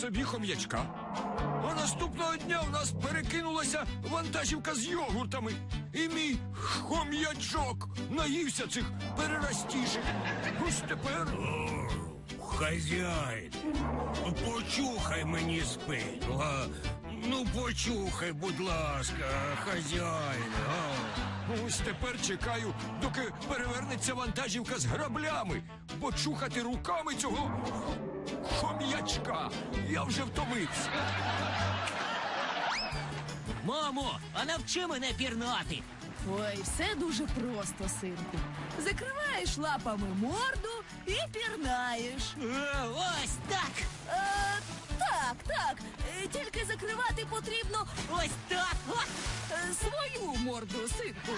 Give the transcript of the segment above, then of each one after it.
собі хом'ячка. А наступного дня в нас перекинулася вантажівка з йогуртами. І мій хом'ячок наївся цих перерастіших. Ось тепер. Хазяїн, почухай мені спину. А? Ну, почухай, будь ласка, хазяїн. А? Ось тепер чекаю, доки перевернеться вантажівка з граблями, бо чухати руками цього хом'ячка я вже втомився. Мамо, а навчи мене пірнати. Ой, все дуже просто, синку. Закриваєш лапами морду і пірнаєш. Е, Ось так. Е, так, так. Е, Тільки закривати потрібно Ось так. О! е, свою морду, синку.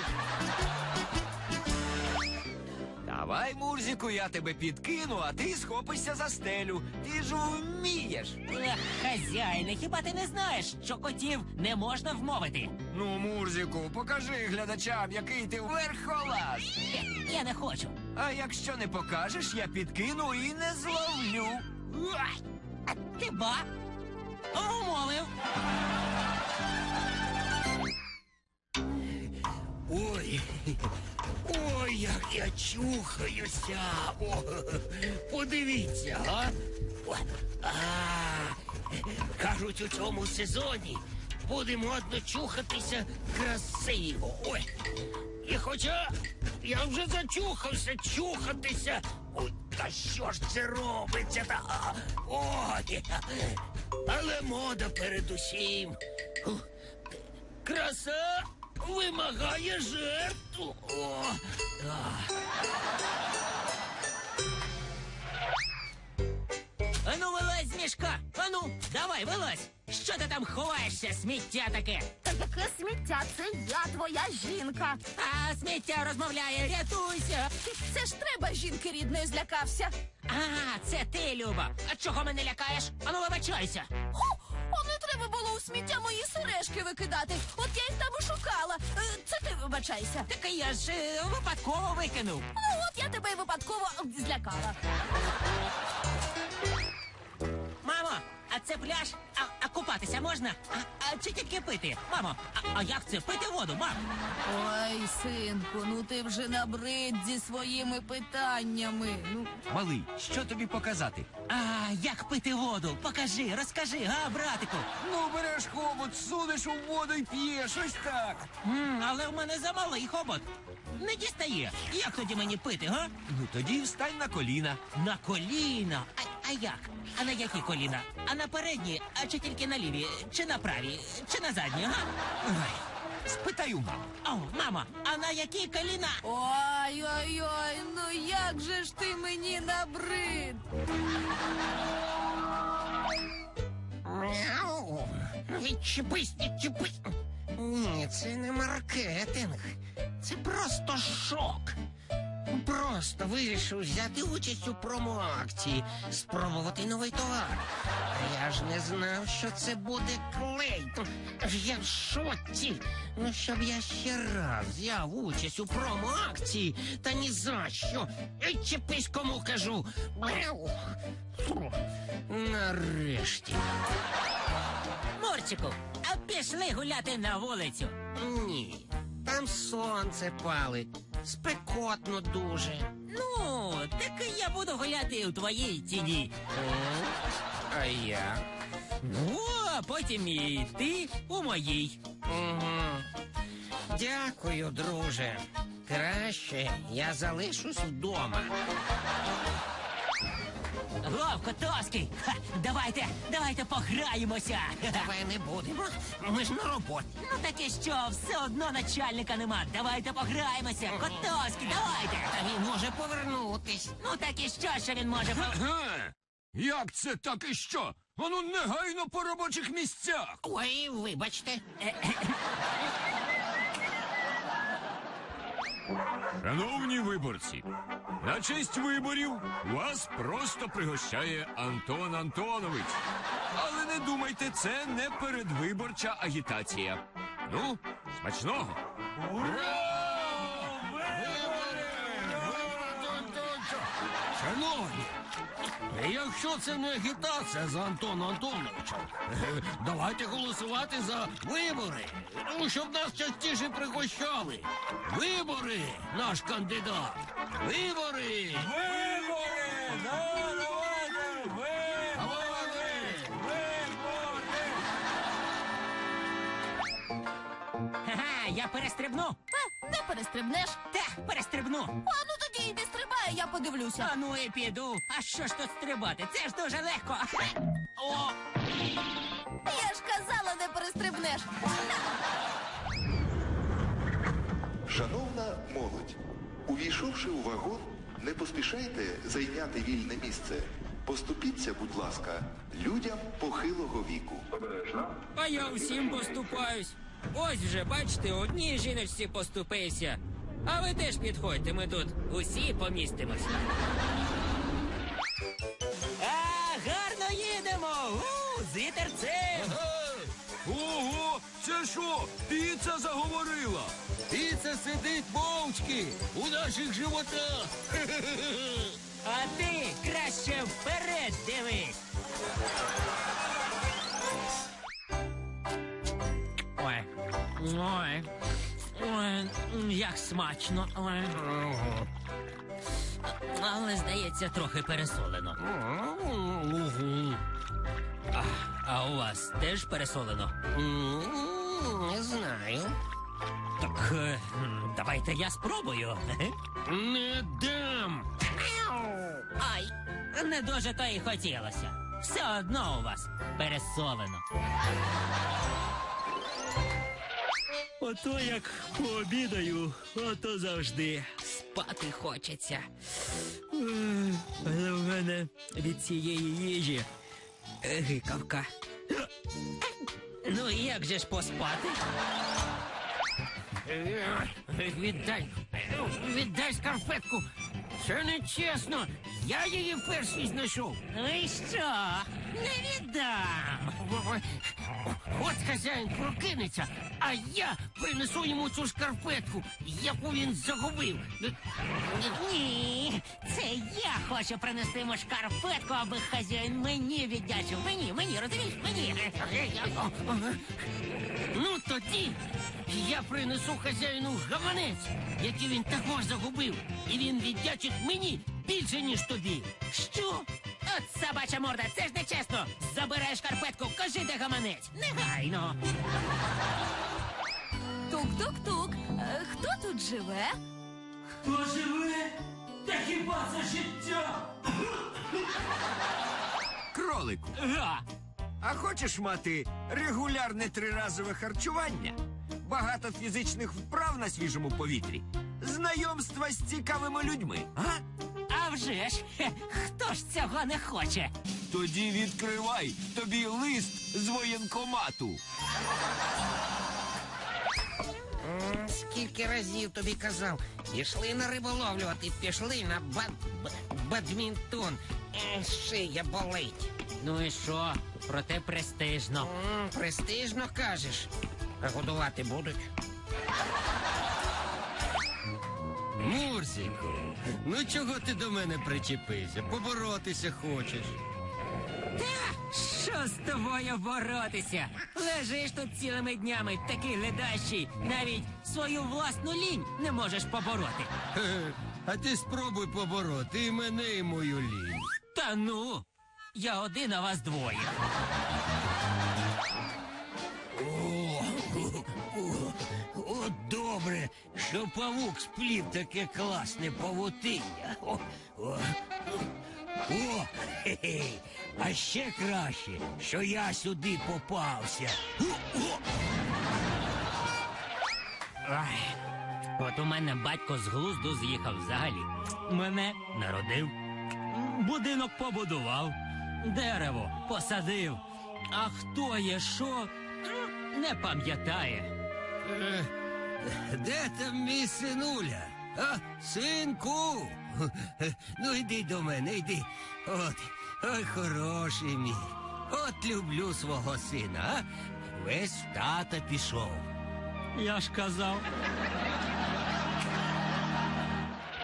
Давай, Мурзіку, я тебе підкину, а ти схопишся за стелю. Ти ж вмієш. Ех, хазяїне, хіба ти не знаєш, що котів не можна вмовити? Ну, Мурзіку, покажи глядачам, який ти верхолаз. Е, Я не хочу. А якщо не покажеш, я підкину і не зловлю. Ой, а ти ба? Умовив. Ой, ой, як я чухаюся. О, подивіться, а? О, а? Кажуть, у цьому сезоні буде модно чухатися красиво. Ой. І хоча я вже зачухався чухатися. Ой, та що ж це робиться? Та, ой, але мода передусім. Краса вимагає жертву. О, а. Ану, вилазь з мішка. Ану, давай, вилазь. Що ти там ховаєшся, сміття таке? Та яке сміття, це я твоя жінка. А сміття розмовляє, рятуйся. Це ж треба жінки рідної злякався. А, це ти, Люба. А чого мене лякаєш? Ану, вибачайся. Треба було у сміття мої сережки викидати. От я їх там і шукала. Е, Це ти вибачайся. Так я ж е, випадково викинув. Ну от я тебе випадково м, злякала. Мамо, а це пляж? А купатися можна? А, а чи тільки пити? Мамо, а, а як це пити воду, мам? Ой, синку, ну ти вже набрид зі своїми питаннями. Ну, Малий, що тобі показати? А як пити воду? Покажи, розкажи, га, братику. Ну, береш хобот, сунеш у воду і п'єш, ось так. М, але в мене замалий хобот. Не дістає. Як тоді мені пити, га? Ну тоді встань на коліна. На коліна. А, а як? А на які коліна? А на передні, а чи тільки на ліві, чи на праві, чи на задні, га? Ой, спитай у мами. О, мама, а на які коліна? Ой, ой, ой, ну як же ж ти мені набрид? Мяу. Відчепись, відчепись. Ні, це не маркетинг. Це просто шок. Просто вирішив взяти участь у промоакції, спробувати новий товар. Я ж не знав, що це буде клей. Я в шоці. Ну, щоб я ще раз взяв участь у промоакції, та ні за що. Відчепись, кому кажу. Нарешті. Мурчику, а пішли гуляти на вулицю. Ні, там сонце палить, спекотно дуже. Ну, так я буду гуляти у твоїй тіні. А я? Ну, а потім і ти у моїй. Угу. Дякую, друже. Краще я залишусь вдома. Ловко, Тоски! Ха, давайте, давайте пограємося. Давай не будемо. Ми ж на роботі. Ну таке що, все одно начальника нема. Давайте пограємося. Котоски, давайте. Та він може повернутись. Ну так і що, що він може. по- Ге! Як це так і що? Ану негайно по робочих місцях. Ой, вибачте. Шановні виборці, на честь виборів вас просто пригощає Антон Антонович. Але не думайте, це не передвиборча агітація. Ну, смачного. Шановні, Якщо це не агітація за Антона Антоновича, давайте голосувати за вибори, ну, щоб нас частіше пригощали. Вибори, наш кандидат. Вибори! Вибори! Я перестрибну. А, не перестрибнеш. Та, перестрибну. А ну тоді йди стрибай, я подивлюся. А ну і піду. А що ж тут стрибати? Це ж дуже легко. О, Я ж казала, не перестрибнеш. Шановна молодь, увійшовши у вагон, не поспішайте зайняти вільне місце. Поступіться, будь ласка, людям похилого віку. А я усім поступаюсь. Ось вже, бачите, одній жіночці поступився. А ви теж підходьте, ми тут усі помістимось. а, гарно їдемо. У, з вітерцем. Ого! Це що? Піца заговорила! Піца сидить мовчки у наших животах. А ти краще вперед дивись. Як смачно. Але, здається, трохи пересолено. А, а у вас теж пересолено? Не знаю. Так е, давайте я спробую. Не дам. Ай, не дуже то і хотілося. Все одно у вас пересолено. Ото як пообідаю, ото завжди спати хочеться. Але в мене від цієї їжі е, гикавка. Ну і як же ж поспати? Віддай, віддай скарпетку. Це не чесно. Я її перший знайшов. Ну і що? Не віддам. От хазяїн прокинеться, а я принесу йому цю шкарпетку, яку він загубив. Ні, це я хочу принести йому шкарпетку, аби хазяїн мені віддячив. Мені, мені, розумієш, мені. Ну тоді я принесу хазяїну гаманець, який він також загубив, і він віддячить мені більше, ніж тобі. Що? От собача морда, це ж не чесно. Забирай шкарпетку, кажи де гаманець. Негайно. Тук-тук-тук. Е, Хто тут живе? Хто живе? Та хіба це життя? Кролику, Га. а хочеш мати регулярне триразове харчування, багато фізичних вправ на свіжому повітрі, знайомства з цікавими людьми, а? А вже ж, хе, хто ж цього не хоче? Тоді відкривай тобі лист з воєнкомату. М, Скільки разів тобі казав, пішли на риболовлю, а ти пішли на бад... б- бадмінтон. Е, Шия болить. Ну і що? Проте престижно. М, Престижно кажеш. А годувати будуть. Мурзіку, ну чого ти до мене причепився? Поборотися хочеш. Що з тобою боротися? Лежиш тут цілими днями, такий ледащий, навіть свою власну лінь не можеш побороти. Хе-хе. А ти спробуй побороти і мене, і мою лінь. Та ну, я один, а вас двоє. От добре, що павук сплів таке класне павутиння. О, о, о, хе-хе. а ще краще, що я сюди попався. Ай, от у мене батько з глузду з'їхав взагалі. Мене народив, будинок побудував, дерево посадив. А хто є що, не пам'ятає. Е, Де там мій синуля? А, синку? Ну йди до мене, йди. От, ой, хороший мій. От люблю свого сина, а? Весь тата пішов. Я ж казав.